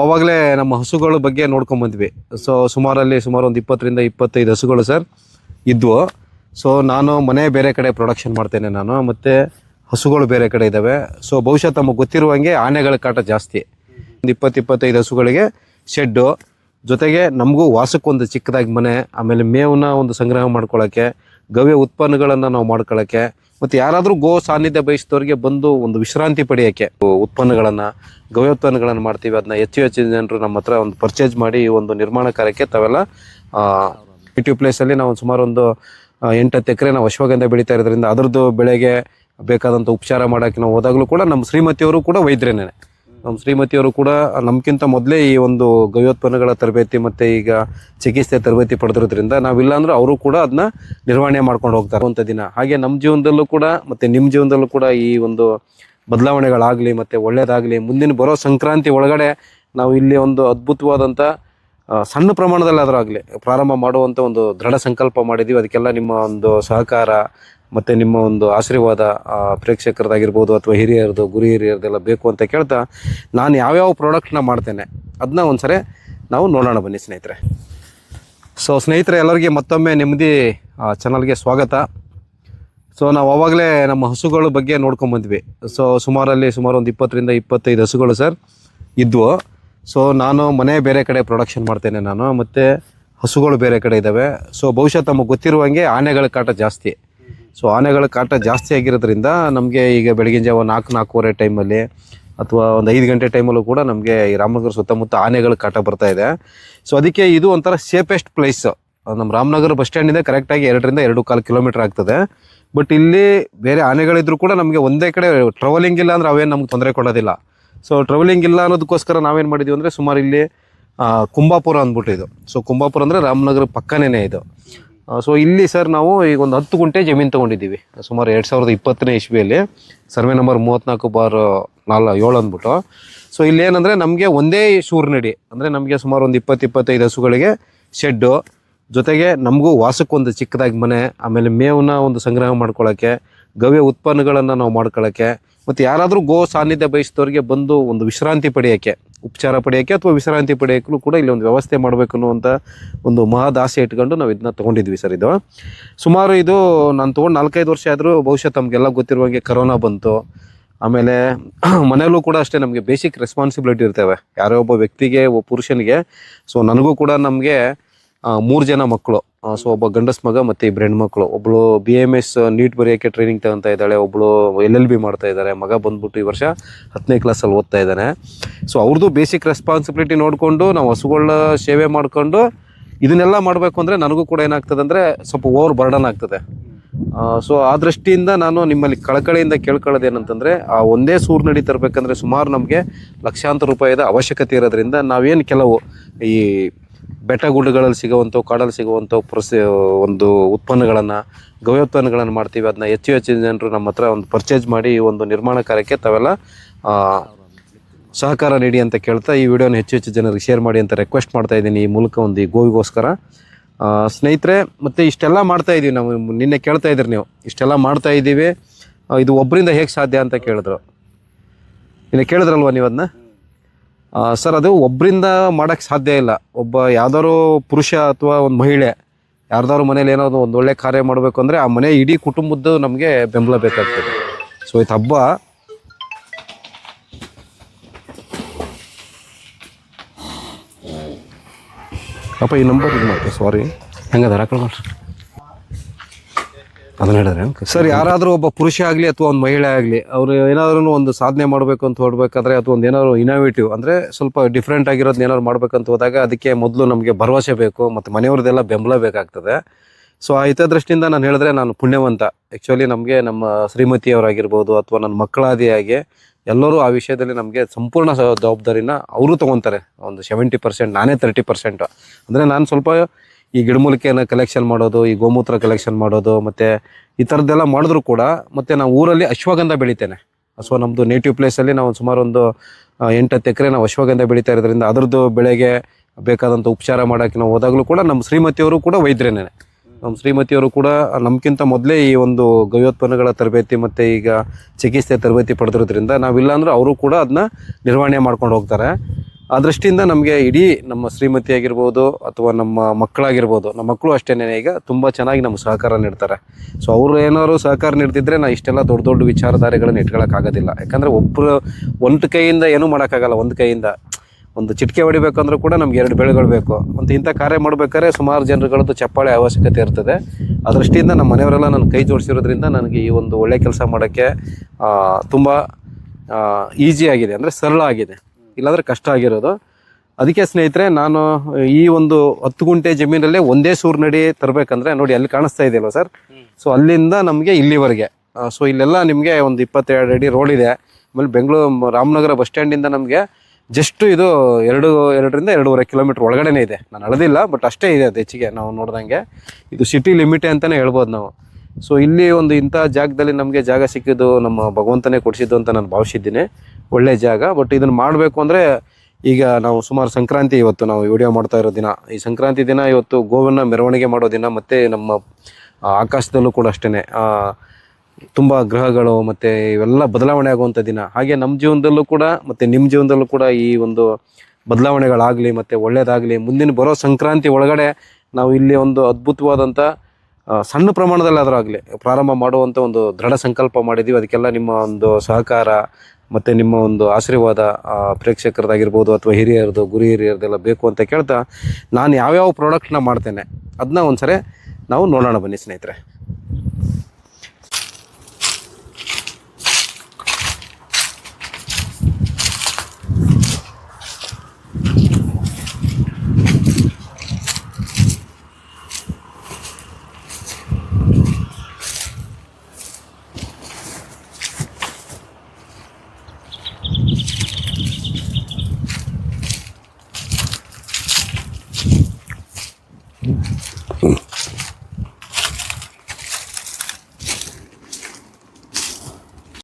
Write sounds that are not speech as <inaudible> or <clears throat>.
ಅವಾಗಲೇ ನಮ್ಮ ಹಸುಗಳ ಬಗ್ಗೆ ನೋಡ್ಕೊಂಡ್ ಬಂದ್ವಿ. ಸೊ ಸುಮಾರಲ್ಲಿ ಸುಮಾರು ಒಂದು ಇಪ್ಪತ್ತರಿಂದ ಇಪ್ಪತ್ತೈದು ಹಸುಗಳು ಸರ್ ಇದ್ವು. ಸೊ ನಾನು ಮನೆ ಬೇರೆ ಕಡೆ ಪ್ರೊಡಕ್ಷನ್ ಮಾಡ್ತೇನೆ ನಾನು, ಮತ್ತು ಹಸುಗಳು ಬೇರೆ ಕಡೆ ಇದ್ದಾವೆ ಸೊ ಬಹುಶಃ ತಮಗೆ ಗೊತ್ತಿರುವಂಗೆ ಆನೆಗಳ ಕಾಟ ಜಾಸ್ತಿ. ಒಂದು ಇಪ್ಪತ್ತು ಇಪ್ಪತ್ತೈದು ಹಸುಗಳಿಗೆ ಶೆಡ್ಡು. ಜೊತೆಗೆ ನಮಗೂ ವಾಸಕ್ಕೊಂದು ಚಿಕ್ಕದಾಗಿ ಮನೆ, ಆಮೇಲೆ ಮೇವನ್ನ ಒಂದು ಸಂಗ್ರಹ ಮಾಡ್ಕೊಳ್ಳೋಕ್ಕೆ ಗವ್ಯ ಉತ್ಪನ್ನಗಳನ್ನು ನಾವು ಮಾಡ್ಕೊಳ್ಳೋಕ್ಕೆ ಮತ್ತು ಯಾರಾದರೂ ಗೋ ಸಾನ್ನಿಧ್ಯ ಬಯಸಿದವರಿಗೆ ಬಂದು ಒಂದು ವಿಶ್ರಾಂತಿ ಪಡೆಯೋಕ್ಕೆ ಉತ್ಪನ್ನಗಳನ್ನು ಗವ್ಯ ಉತ್ಪನ್ನಗಳನ್ನು ಮಾಡ್ತೀವಿ ಅದನ್ನ ಹೆಚ್ಚು ಹೆಚ್ಚು ಜನರು ನಮ್ಮ ಹತ್ರ ಒಂದು ಪರ್ಚೇಸ್ ಮಾಡಿ ಈ ಒಂದು ನಿರ್ಮಾಣ ಕಾರ್ಯಕ್ಕೆ ತಾವೆಲ್ಲ ನೇಟಿವ್ ಪ್ಲೇಸಲ್ಲಿ ನಾವು ಸುಮಾರು ಒಂದು ಎಂಟು ಎಂಟತ್ತು ಎಕರೆ ನಾವು ಅಶ್ವಗಂಧ ಬೆಳೀತಾ ಇರೋದ್ರಿಂದ ಅದರದ್ದು ಬೆಳೆಗೆ ಬೇಕಾದಂಥ ಉಪಚಾರ ಮಾಡೋಕ್ಕೆ ನಾವು ಹೋದಾಗಲೂ ಕೂಡ ನಮ್ಮ ಶ್ರೀಮತಿಯವರು ಕೂಡ ವೈದ್ಯರೇನೆ ನಮ್ಮ ಶ್ರೀಮತಿಯವರು ಕೂಡ ನಮ್ಗಿಂತ ಮೊದಲೇ ಈ ಒಂದು ಗವ್ಯೋತ್ಪನ್ನಗಳ ತರಬೇತಿ ಮತ್ತು ಈಗ ಚಿಕಿತ್ಸೆ ತರಬೇತಿ ಪಡೆದಿರೋದ್ರಿಂದ ನಾವಿಲ್ಲ ಅಂದ್ರೆ ಅವರು ಕೂಡ ಅದನ್ನ ನಿರ್ವಹಣೆ ಮಾಡ್ಕೊಂಡು ಹೋಗ್ತಾರೆ. ಅಂತ ದಿನ. ಹಾಗೆ ನಮ್ಮ ಜೀವನದಲ್ಲೂ ಕೂಡ ಮತ್ತು ನಿಮ್ಮ ಜೀವನದಲ್ಲೂ ಕೂಡ ಈ ಒಂದು ಬದಲಾವಣೆಗಳಾಗಲಿ ಮತ್ತು ಒಳ್ಳೆಯದಾಗಲಿ ಮುಂದಿನ ಬರೋ ಸಂಕ್ರಾಂತಿ ಒಳಗಡೆ ನಾವು ಇಲ್ಲಿ ಒಂದು ಅದ್ಭುತವಾದಂಥ ಸಣ್ಣ ಪ್ರಮಾಣದಲ್ಲಾದರೂ ಆಗಲಿ ಪ್ರಾರಂಭ ಮಾಡುವಂಥ ಒಂದು ದೃಢ ಸಂಕಲ್ಪ ಮಾಡಿದ್ದೀವಿ ಅದಕ್ಕೆಲ್ಲ ನಿಮ್ಮ ಒಂದು ಸಹಕಾರ ಮತ್ತು ನಿಮ್ಮ ಒಂದು ಆಶೀರ್ವಾದ ಪ್ರೇಕ್ಷಕರದಾಗಿರ್ಬೋದು ಅಥವಾ ಹಿರಿಯರದು, ಗುರು ಹಿರಿಯರದೆಲ್ಲ ಬೇಕು ಅಂತ ಕೇಳ್ತಾ ನಾನು ಯಾವ್ಯಾವ ಪ್ರಾಡಕ್ಟ್ನ ಮಾಡ್ತೇನೆ ಅದನ್ನ ಒಂದ್ಸರಿ ನಾವು ನೋಡೋಣ ಬನ್ನಿ ಸ್ನೇಹಿತರೆ. ಸೊ ಸ್ನೇಹಿತರೆ, ಎಲ್ಲರಿಗೆ ಮತ್ತೊಮ್ಮೆ ನೆಮ್ಮದಿ ಚಾನಲ್ಗೆ ಸ್ವಾಗತ. ಸೊ ನಾವು ಅವಾಗಲೇ ನಮ್ಮ ಹಸುಗಳ ಬಗ್ಗೆ ನೋಡ್ಕೊಂಡ್ ಬಂದ್ವಿ. ಸೊ ಸುಮಾರಲ್ಲಿ ಸುಮಾರು ಒಂದು ಇಪ್ಪತ್ತರಿಂದ ಇಪ್ಪತ್ತೈದು ಹಸುಗಳು ಸರ್ ಇದ್ವು. ಸೊ ನಾನು ಮನೆ ಬೇರೆ ಕಡೆ ಪ್ರೊಡಕ್ಷನ್ ಮಾಡ್ತೇನೆ ನಾನು, ಮತ್ತು ಹಸುಗಳು ಬೇರೆ ಕಡೆ ಇದ್ದಾವೆ ಸೊ ಬಹುಶಃ ತಮಗೆ ಗೊತ್ತಿರುವಂಗೆ ಆನೆಗಳ ಕಾಟ ಜಾಸ್ತಿ. ಸೊ ಆನೆಗಳ ಕಾಟ ಜಾಸ್ತಿ ಆಗಿರೋದ್ರಿಂದ ನಮಗೆ ಈಗ ಬೆಳಗಿನ ಜಾವ ನಾಲ್ಕು, ನಾಲ್ಕೂವರೆ ಟೈಮಲ್ಲಿ ಅಥವಾ ಒಂದು ಐದು ಗಂಟೆ ಟೈಮಲ್ಲೂ ಕೂಡ ನಮಗೆ ಈ ರಾಮನಗರ ಸುತ್ತಮುತ್ತ ಆನೆಗಳ ಕಾಟ ಬರ್ತಾ ಇದೆ. ಸೊ ಅದಕ್ಕೆ ಇದು ಒಂಥರ ಸೇಫೆಸ್ಟ್ ಪ್ಲೇಸ್ ನಮ್ಮ ರಾಮನಗರ ಬಸ್ ಸ್ಟ್ಯಾಂಡಿಂದ ಕರೆಕ್ಟಾಗಿ ಎರಡರಿಂದ ಎರಡು ಕಾಲು ಕಿಲೋಮೀಟರ್ ಆಗ್ತದೆ. ಬಟ್ ಇಲ್ಲಿ ಬೇರೆ ಆನೆಗಳಿದ್ರು ಕೂಡ ನಮಗೆ ಒಂದೇ ಕಡೆ ಟ್ರಾವೆಲಿಂಗ್ ಇಲ್ಲ ಅಂದ್ರೆ ಅವೇನು ನಮ್ಗೆ ತೊಂದರೆ ಕೊಡೋದಿಲ್ಲ. ಸೊ ಟ್ರಾವೆಲಿಂಗ್ ಇಲ್ಲ ಅನ್ನೋದಕ್ಕೋಸ್ಕರ ನಾವೇನು ಮಾಡಿದ್ವಿ ಅಂದರೆ ಸುಮಾರು ಇಲ್ಲಿ ಕುಂಬಾಪುರ ಅಂದ್ಬಿಟ್ಟು ಇದು. ಸೊ ಕುಂಬಾಪುರ ಅಂದರೆ ರಾಮನಗರ ಪಕ್ಕನೇ ಇದು. ಸೊ ಇಲ್ಲಿ ಸರ್ ನಾವು ಈಗ ಒಂದು ಹತ್ತು ಗುಂಟೆ ಜಮೀನು ತೊಗೊಂಡಿದ್ದೀವಿ. ಸುಮಾರು ಎರಡು ಸಾವಿರದ ಇಪ್ಪತ್ತನೇ ಇಸ್ವಿಯಲ್ಲಿ. ಸರ್ವೆ ನಂಬರ್ ಮೂವತ್ತ್ನಾಲ್ಕು ಬಾರ್ ನಾಲ್ ಏಳು ಅಂದ್ಬಿಟ್ಟು. ಸೊ ಇಲ್ಲಿ ಏನಂದರೆ ನಮಗೆ ಒಂದೇ ಶೂರ್ನಡಿ, ಅಂದರೆ ನಮಗೆ ಸುಮಾರು ಒಂದು ಇಪ್ಪತ್ತು ಇಪ್ಪತ್ತೈದು ಹಸುಗಳಿಗೆ ಶೆಡ್ಡು, ಜೊತೆಗೆ ನಮಗೂ ವಾಸಕ್ಕೊಂದು ಚಿಕ್ಕದಾಗಿ ಮನೆ, ಆಮೇಲೆ ಮೇವನ್ನ ಒಂದು ಸಂಗ್ರಹ ಮಾಡ್ಕೊಳ್ಳೋಕ್ಕೆ ಗವ್ಯ ಉತ್ಪನ್ನಗಳನ್ನು ನಾವು ಮಾಡ್ಕೊಳ್ಳೋಕ್ಕೆ ಮತ್ತು ಯಾರಾದರೂ ಗೋ ಸಾನ್ನಿಧ್ಯ ಬಯಸಿದವರಿಗೆ ಬಂದು ಒಂದು ವಿಶ್ರಾಂತಿ ಪಡೆಯೋಕ್ಕೆ, ಉಪಚಾರ ಪಡೆಯೋಕ್ಕೆ ಅಥವಾ ವಿಶ್ರಾಂತಿ ಪಡೆಯೋಕ್ಕೂ ಕೂಡ ಇಲ್ಲಿ ಒಂದು ವ್ಯವಸ್ಥೆ ಮಾಡಬೇಕು ಅನ್ನುವಂಥ ಒಂದು ಮಹದಾಸೆ ಇಟ್ಕೊಂಡು ನಾವು ಇದನ್ನ ತೊಗೊಂಡಿದ್ವಿ ಸರ್ ಇದು. ಸುಮಾರು ಇದು ನಾನು ತೊಗೊಂಡು ನಾಲ್ಕೈದು ವರ್ಷ ಆದರೂ ಬಹುಶಃ ತಮಗೆಲ್ಲ ಗೊತ್ತಿರುವಂಗೆ ಕರೋನಾ ಬಂತು. ಆಮೇಲೆ <clears throat> ಮನೆಯಲ್ಲೂ ಕೂಡ ಅಷ್ಟೇ ನಮಗೆ ಬೇಸಿಕ್ ರೆಸ್ಪಾನ್ಸಿಬಿಲಿಟಿ ಇರ್ತವೆ. ಯಾರೋ ಒಬ್ಬ ವ್ಯಕ್ತಿಗೆ, ಒಬ್ಬ ಪುರುಷನಿಗೆ. ಸೊ ನನಗೂ ಕೂಡ ನಮಗೆ ಮೂರು ಜನ ಮಕ್ಕಳು ಸೊ ಒಬ್ಬ ಗಂಡಸ್ ಮಗ ಮತ್ತೆ ಇಬ್ಬರು ಹೆಣ್ಮಕ್ಳು. ಒಬ್ಳು ಬಿ ಎಂ ಎಸ್ ನೀಟ್ ಬರೆಯೋಕ್ಕೆ ಟ್ರೈನಿಂಗ್ ತಗೊಂತ ಇದ್ದಾಳೆ, ಒಬ್ಳು ಎಲ್ ಎಲ್ ಬಿ ಮಾಡ್ತಾ ಇದ್ದಾರೆ. ಮಗ ಬಂದ್ಬಿಟ್ಟು ಈ ವರ್ಷ ಹತ್ತನೇ ಕ್ಲಾಸಲ್ಲಿ ಓದ್ತಾ ಇದ್ದಾನೆ. ಸೊ ಅವ್ರದ್ದು ಬೇಸಿಕ್ ರೆಸ್ಪಾನ್ಸಿಬಿಲಿಟಿ ನೋಡಿಕೊಂಡು ನಾವು ಹಸುಗಳ ಸೇವೆ ಮಾಡಿಕೊಂಡು ಇದನ್ನೆಲ್ಲ ಮಾಡಬೇಕು ಅಂದರೆ ನನಗೂ ಕೂಡ ಏನಾಗ್ತದೆ ಅಂದರೆ ಸ್ವಲ್ಪ ಓವರ್ ಬರ್ಡನ್ ಆಗ್ತದೆ. ಸೊ ಆ ದೃಷ್ಟಿಯಿಂದ ನಾನು ನಿಮ್ಮಲ್ಲಿ ಕಳಕಳಿಯಿಂದ ಕೇಳ್ಕೊಳ್ಳೋದು ಏನಂತಂದರೆ, ಆ ಒಂದೇ ಸೂರ್ನಡಿ ತರಬೇಕಂದ್ರೆ ಸುಮಾರು ನಮಗೆ ಲಕ್ಷಾಂತರ ರೂಪಾಯಿದ ಅವಶ್ಯಕತೆ ಇರೋದ್ರಿಂದ ನಾವೇನು ಕೆಲವು ಈ ಬೆಟ್ಟ ಗುಡ್ಡಗಳಲ್ಲಿ ಸಿಗುವಂಥ ಕಾಡಲ್ಲಿ ಸಿಗುವಂಥ ಪ್ರಸಿ, ಒಂದು ಉತ್ಪನ್ನಗಳನ್ನು, ಗವ್ಯೋತ್ಪನ್ನಗಳನ್ನು ಮಾಡ್ತೀವಿ. ಅದನ್ನ ಹೆಚ್ಚು ಹೆಚ್ಚು ಜನರು ನಮ್ಮ ಹತ್ರ ಒಂದು ಪರ್ಚೇಸ್ ಮಾಡಿ ಒಂದು ನಿರ್ಮಾಣ ಕಾರ್ಯಕ್ಕೆ ತಾವೆಲ್ಲ ಸಹಕಾರ ನೀಡಿ ಅಂತ ಕೇಳ್ತಾ ಈ ವಿಡಿಯೋನ ಹೆಚ್ಚು ಹೆಚ್ಚು ಜನರಿಗೆ ಶೇರ್ ಮಾಡಿ ಅಂತ ರಿಕ್ವೆಸ್ಟ್ ಮಾಡ್ತಾ ಇದ್ದೀನಿ ಈ ಮೂಲಕ ಒಂದು ಈ ಗೋವಿಗೋಸ್ಕರ. ಸ್ನೇಹಿತರೆ, ಮತ್ತು ಇಷ್ಟೆಲ್ಲ ಮಾಡ್ತಾ ಇದ್ದೀವಿ ನಾವು. ನಿನ್ನೆ ಕೇಳ್ತಾ ಇದ್ರಿ ನೀವು. ಇಷ್ಟೆಲ್ಲ ಮಾಡ್ತಾ ಇದ್ದೀವಿ ಇದು ಒಬ್ಬರಿಂದ ಹೇಗೆ ಸಾಧ್ಯ ಅಂತ ಕೇಳಿದ್ರು. ನಿನ್ನೆ ಕೇಳಿದ್ರಲ್ವ ನೀವು ಅದನ್ನ ಸರ್, ಅದು ಒಬ್ಬರಿಂದ ಮಾಡೋಕ್ಕೆ ಸಾಧ್ಯ ಇಲ್ಲ. ಒಬ್ಬ ಯಾವ್ದಾದ್ರು ಪುರುಷ ಅಥವಾ ಒಂದು ಮಹಿಳೆ ಯಾರ್ದಾದ್ರು ಮನೇಲಿ ಏನಾದ್ರು ಒಂದು ಒಳ್ಳೆ ಕಾರ್ಯ ಮಾಡಬೇಕು ಅಂದರೆ ಆ ಮನೆ ಇಡೀ ಕುಟುಂಬದ್ದು ನಮಗೆ ಬೆಂಬಲ ಬೇಕಾಗ್ತದೆ. ಸೊ ಇದು ಹಬ್ಬ. ಅಪ್ಪ, ಈ ನಂಬರ್ ಇದು ಮಾಡ್ತೀವಿ ಸಾರಿ ಹೆಂಗದ? ಹಾಕೊಂಡು ಅದನ್ನ ಹೇಳಿದ್ರೆ ಸರ್, ಯಾರಾದರೂ ಒಬ್ಬ ಪುರುಷ ಆಗಲಿ ಅಥವಾ ಒಂದು ಮಹಿಳೆ ಆಗಲಿ, ಅವರು ಏನಾದ್ರೂ ಒಂದು ಸಾಧನೆ ಮಾಡಬೇಕು ಅಂತ ಹೊರಡ್ಬೇಕಾದ್ರೆ ಅಥವಾ ಒಂದು ಏನಾದ್ರು ಇನೋವೇಟಿವ್ ಅಂದರೆ ಸ್ವಲ್ಪ ಡಿಫ್ರೆಂಟ್ ಆಗಿರೋದನ್ನ ಏನಾದ್ರು ಮಾಡ್ಬೇಕಂತ ಹೋದಾಗ ಅದಕ್ಕೆ ಮೊದಲು ನಮಗೆ ಭರವಸೆ ಬೇಕು ಮತ್ತು ಮನೆಯವ್ರದ್ದೆಲ್ಲ ಬೆಂಬಲ ಬೇಕಾಗ್ತದೆ. ಸೊ ಆ ಹಿತದೃಷ್ಟಿಯಿಂದ ನಾನು ಹೇಳಿದ್ರೆ ನಾನು ಪುಣ್ಯವಂತ. ಆ್ಯಕ್ಚುಲಿ ನಮಗೆ ನಮ್ಮ ಶ್ರೀಮತಿಯವರಾಗಿರ್ಬೋದು ಅಥವಾ ನನ್ನ ಮಕ್ಕಳಾದಿಯಾಗಿ ಎಲ್ಲರೂ ಆ ವಿಷಯದಲ್ಲಿ ನಮಗೆ ಸಂಪೂರ್ಣ ಜವಾಬ್ದಾರಿನ ಅವರು ತೊಗೊತಾರೆ. ಒಂದು ಸೆವೆಂಟಿ ಪರ್ಸೆಂಟ್ ನಾನೇ ತರ್ಟಿ ಪರ್ಸೆಂಟ್ ಅಂದರೆ ನಾನು ಸ್ವಲ್ಪ ಈ ಗಿಡಮೂಲಿಕೆಯನ್ನು ಕಲೆಕ್ಷನ್ ಮಾಡೋದು, ಈ ಗೋಮೂತ್ರ ಕಲೆಕ್ಷನ್ ಮಾಡೋದು, ಮತ್ತು ಈ ಥರದ್ದೆಲ್ಲ ಮಾಡಿದ್ರು ಕೂಡ ಮತ್ತು ನಾವು ಊರಲ್ಲಿ ಅಶ್ವಗಂಧ ಬೆಳಿತೇನೆ. ಸೊ ನಮ್ಮದು ನೇಟಿವ್ ಪ್ಲೇಸಲ್ಲಿ ನಾವು ಸುಮಾರು ಒಂದು ಎಂಟತ್ತು ಎಕರೆ ನಾವು ಅಶ್ವಗಂಧ ಬೆಳೀತಾ ಇರೋದ್ರಿಂದ ಅದರದ್ದು ಬೆಳೆಗೆ ಬೇಕಾದಂಥ ಉಪಚಾರ ಮಾಡೋಕ್ಕೆ ನಾವು ಹೋದಾಗಲೂ ಕೂಡ ನಮ್ಮ ಶ್ರೀಮತಿಯವರು ಕೂಡ ವೈದ್ಯರೇನೆ. ನಮ್ಮ ಶ್ರೀಮತಿಯವರು ಕೂಡ ನಮ್ಗಿಂತ ಮೊದಲೇ ಈ ಒಂದು ಗವ್ಯೋತ್ಪನ್ನಗಳ ತರಬೇತಿ ಮತ್ತು ಈಗ ಚಿಕಿತ್ಸೆ ತರಬೇತಿ ಪಡೆದಿರೋದ್ರಿಂದ ನಾವಿಲ್ಲ ಅಂದ್ರೆ ಅವರು ಕೂಡ ಅದನ್ನ ನಿರ್ವಹಣೆ ಮಾಡ್ಕೊಂಡು ಹೋಗ್ತಾರೆ. ಆ ದೃಷ್ಟಿಯಿಂದ ನಮಗೆ ಇಡೀ ನಮ್ಮ ಶ್ರೀಮತಿ ಆಗಿರ್ಬೋದು ಅಥವಾ ನಮ್ಮ ಮಕ್ಕಳಾಗಿರ್ಬೋದು, ನಮ್ಮ ಮಕ್ಕಳು ಅಷ್ಟೇ ಈಗ ತುಂಬ ಚೆನ್ನಾಗಿ ನಮ್ಮ ಸಹಕಾರ ನೀಡ್ತಾರೆ. ಸೊ ಅವರು ಏನಾದ್ರು ಸಹಕಾರ ನೀಡ್ತಿದ್ರೆ ನಾ ಇಷ್ಟೆಲ್ಲ ದೊಡ್ಡ ದೊಡ್ಡ ವಿಚಾರಧಾರೆಗಳನ್ನ ಇಟ್ಕೊಳ್ಳೋಕ್ಕಾಗೋದಿಲ್ಲ ಯಾಕಂದರೆ ಒಬ್ಬರು ಒಂದು ಕೈಯಿಂದ ಏನೂ ಮಾಡೋಕ್ಕಾಗಲ್ಲ, ಒಂದು ಕೈಯಿಂದ. ಒಂದು ಚಿಟಿಕೆ ಹೊಡಿಬೇಕಂದ್ರೂ ಕೂಡ ನಮ್ಗೆ ಎರಡು ಬೆಳೆಗಳು ಬೇಕು. ಅಂತ ಇಂಥ ಕಾರ್ಯ ಮಾಡ್ಬೇಕಾದ್ರೆ ಸುಮಾರು ಜನರುಗಳದ್ದು ಚಪ್ಪಾಳೆ ಅವಶ್ಯಕತೆ ಇರ್ತದೆ. ಆ ದೃಷ್ಟಿಯಿಂದ ನಮ್ಮ ಮನೆಯವರೆಲ್ಲ ನನ್ನ ಕೈ ಜೋಡಿಸಿರೋದ್ರಿಂದ ನನಗೆ ಈ ಒಂದು ಒಳ್ಳೆ ಕೆಲಸ ಮಾಡೋಕ್ಕೆ ತುಂಬ ಈಸಿ ಆಗಿದೆ. ಅಂದರೆ ಸರಳ ಆಗಿದೆ. ಇಲ್ಲಾಂದರೆ ಕಷ್ಟ ಆಗಿರೋದು. ಅದಕ್ಕೆ ಸ್ನೇಹಿತರೆ, ನಾನು ಈ ಒಂದು ಹತ್ತು ಗುಂಟೆ ಜಮೀನಲ್ಲೇ ಒಂದೇ ಸೂರ್ನಡಿ ತರಬೇಕಂದ್ರೆ ನೋಡಿ ಅಲ್ಲಿ ಕಾಣಿಸ್ತಾ ಇದೆಯಲ್ಲ ಸರ್? ಸೊ ಅಲ್ಲಿಂದ ನಮಗೆ ಇಲ್ಲಿವರೆಗೆ. ಸೊ ಇಲ್ಲೆಲ್ಲ ನಿಮಗೆ ಒಂದು ಇಪ್ಪತ್ತೆರಡು ಅಡಿ ರೋಡ್ ಇದೆ. ಆಮೇಲೆ ಬೆಂಗಳೂರು ರಾಮನಗರ ಬಸ್ ಸ್ಟ್ಯಾಂಡಿಂದ ನಮಗೆ ಜಸ್ಟ್ ಇದು ಎರಡು, ಎರಡರಿಂದ ಎರಡೂವರೆ ಕಿಲೋಮೀಟ್ರ್ ಒಳಗಡೆನೇ ಇದೆ. ನಾನು ಅಳದಿಲ್ಲ ಬಟ್ ಅಷ್ಟೇ ಇದೆ ಅದು ಹೆಚ್ಚಿಗೆ ನಾವು ನೋಡ್ದಂಗೆ. ಇದು ಸಿಟಿ ಲಿಮಿಟೆ ಅಂತಲೇ ಹೇಳ್ಬೋದು ನಾವು. ಸೊ ಇಲ್ಲಿ ಒಂದು ಇಂಥ ಜಾಗದಲ್ಲಿ ನಮಗೆ ಜಾಗ ಸಿಕ್ಕಿದ್ದು ನಮ್ಮ ಭಗವಂತನೇ ಕೊಡಿಸಿದ್ದು ಅಂತ ನಾನು ಭಾವಿಸಿದ್ದೀನಿ. ಒಳ್ಳೆ ಜಾಗ ಬಟ್ ಇದನ್ನು ಮಾಡಬೇಕು ಅಂದರೆ ಈಗ ನಾವು ಸುಮಾರು ಸಂಕ್ರಾಂತಿ ಇವತ್ತು ನಾವು ವಿಡಿಯೋ ಮಾಡ್ತಾ ಇರೋ ದಿನ. ಈ ಸಂಕ್ರಾಂತಿ ದಿನ ಇವತ್ತು ಗೋವನ್ನ ಮೆರವಣಿಗೆ ಮಾಡೋ ದಿನ, ಮತ್ತು ನಮ್ಮ ಆಕಾಶದಲ್ಲೂ ಕೂಡ ಅಷ್ಟೇ ತುಂಬ ಗ್ರಹಗಳು ಮತ್ತು ಇವೆಲ್ಲ ಬದಲಾವಣೆ ಆಗುವಂಥ ದಿನ. ಹಾಗೆ ನಮ್ಮ ಜೀವನದಲ್ಲೂ ಕೂಡ ಮತ್ತು ನಿಮ್ಮ ಜೀವನದಲ್ಲೂ ಕೂಡ ಈ ಒಂದು ಬದಲಾವಣೆಗಳಾಗಲಿ ಮತ್ತು ಒಳ್ಳೆಯದಾಗಲಿ ಮುಂದಿನ ಬರೋ ಸಂಕ್ರಾಂತಿ ಒಳಗಡೆ ನಾವು ಇಲ್ಲಿ ಒಂದು ಅದ್ಭುತವಾದಂಥ ಸಣ್ಣ ಪ್ರಮಾಣದಲ್ಲಾದರೂ ಆಗಲಿ, ಪ್ರಾರಂಭ ಮಾಡುವಂಥ ಒಂದು ದೃಢ ಸಂಕಲ್ಪ ಮಾಡಿದ್ದೀವಿ ಅದಕ್ಕೆಲ್ಲ ನಿಮ್ಮ ಒಂದು ಸಹಕಾರ ಮತ್ತು ನಿಮ್ಮ ಒಂದು ಆಶೀರ್ವಾದ ಪ್ರೇಕ್ಷಕರದಾಗಿರ್ಬೋದು ಅಥವಾ ಹಿರಿಯರದು, ಗುರು ಹಿರಿಯರದೆಲ್ಲ ಬೇಕು ಅಂತ ಕೇಳ್ತಾ ನಾನು ಯಾವ್ಯಾವ ಪ್ರಾಡಕ್ಟ್ನ ಮಾಡ್ತೇನೆ ಅದನ್ನ ಒಂದ್ಸರಿ ನಾವು ನೋಡೋಣ ಬನ್ನಿ ಸ್ನೇಹಿತರೆ.